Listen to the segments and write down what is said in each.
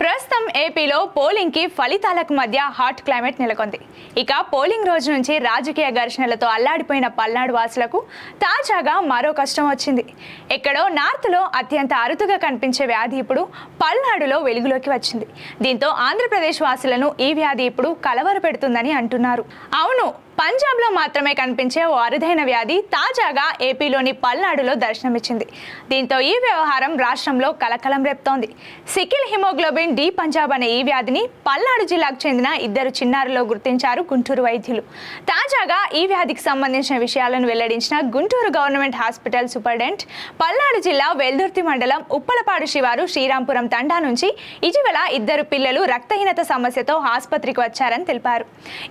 ప్రస్తుతం ఏపీలో పోలింగ్కి ఫలితాలకు మధ్య హాట్ క్లైమేట్ నెలకొంది. ఇక పోలింగ్ రోజు నుంచి రాజకీయ ఘర్షణలతో అల్లాడిపోయిన పల్నాడు వాసులకు తాజాగా మరో కష్టం వచ్చింది. ఎక్కడో నార్త్లో అత్యంత అరుదుగా కనిపించే వ్యాధి ఇప్పుడు పల్నాడులో వెలుగులోకి వచ్చింది. దీంతో ఆంధ్రప్రదేశ్ వాసులను ఈ వ్యాధి ఇప్పుడు కలవరపెడుతుందని అంటున్నారు. అవును పంజాబ్లో మాత్రమే కనిపించే ఓ అరుదైన వ్యాధి తాజాగా ఏపీలోని పల్నాడులో దర్శనమిచ్చింది. దీంతో ఈ వ్యవహారం రాష్ట్రంలో కలకలం రేపుతోంది. సికిల్ హిమోగ్లోబిన్ డి పంజాబ్ అనే ఈ వ్యాధిని పల్నాడు జిల్లాకు చెందిన ఇద్దరు చిన్నారులో గుర్తించారు గుంటూరు వైద్యులు. తాజాగా ఈ వ్యాధికి సంబంధించిన విషయాలను వెల్లడించిన Guntur government hospital superintendent Palnadu జిల్లా వెల్దుర్తి మండలం ఉప్పలపాడు శివారు శ్రీరాంపురం తండా నుంచి ఇటీవల ఇద్దరు పిల్లలు రక్తహీనత సమస్యతో ఆసుపత్రికి వచ్చారని తెలిపారు.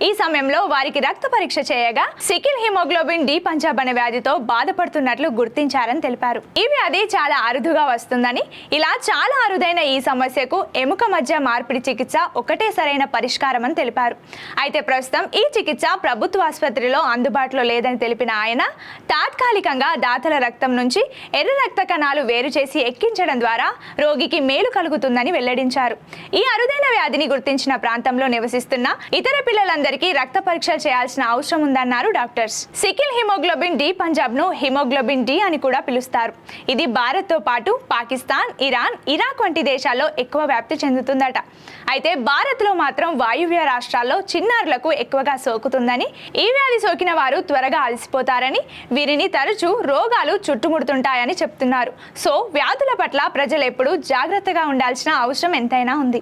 ఈ సమయంలో వారికి రక్త పరీక్ష చేయగా సికిల్ హిమోగ్లోబిన్ డి పంజాబ్ అనే వ్యాధితో బాధపడుతున్నట్లు గుర్తించారని తెలిపారు. ఈ వ్యాధి చాలా అరుదుగా వస్తుందని ఇలా చాలా అరుదైన ఈ సమస్యకు ఎముక మధ్య మార్పిడి చికిత్స ఒకటే సరైన పరిష్కారం అని తెలిపారు. అయితే ప్రస్తుతం ఈ చికిత్స ప్రభుత్వ ఆసుపత్రిలో అందుబాటులో లేదని తెలిపిన ఆయన తాత్కాలికంగా దాతల రక్తం నుంచి ఎర్ర రక్త కణాలు వేరు చేసి ఎక్కించడం ద్వారా రోగికి మేలు కలుగుతుందని వెల్లడించారు. ఈ అరుదైన వ్యాధిని గుర్తించిన ప్రాంతంలో నివసిస్తున్న ఇతర పిల్లలందరికీ రక్త పరీక్షలు చేయాల్సిన అవసరం ఉందన్నారు డాక్టర్స్. సికిల్ హిమోగ్లోబిన్ డి పంజాబ్ను హిమోగ్లోబిన్ డి అని కూడా పిలుస్తారు. ఇది భారత్తో పాటు పాకిస్తాన్ ఇరాన్ ఇరాక్ వంటి దేశాల్లో ఎక్కువ వ్యాప్తి చెందుతుందట. అయితే భారత్లో మాత్రం వాయువ్య రాష్ట్రాల్లో చిన్నారులకు ఎక్కువగా సోకుతుందని ఈ వ్యాధి సోకిన వారు త్వరగా అలసిపోతారని వీరిని తరచూ రోగాలు చుట్టుముడుతుంటాయని చెప్తున్నారు. సో వ్యాధుల పట్ల ప్రజలు ఎప్పుడూ జాగ్రత్తగా ఉండాల్సిన అవసరం ఎంతైనా ఉంది.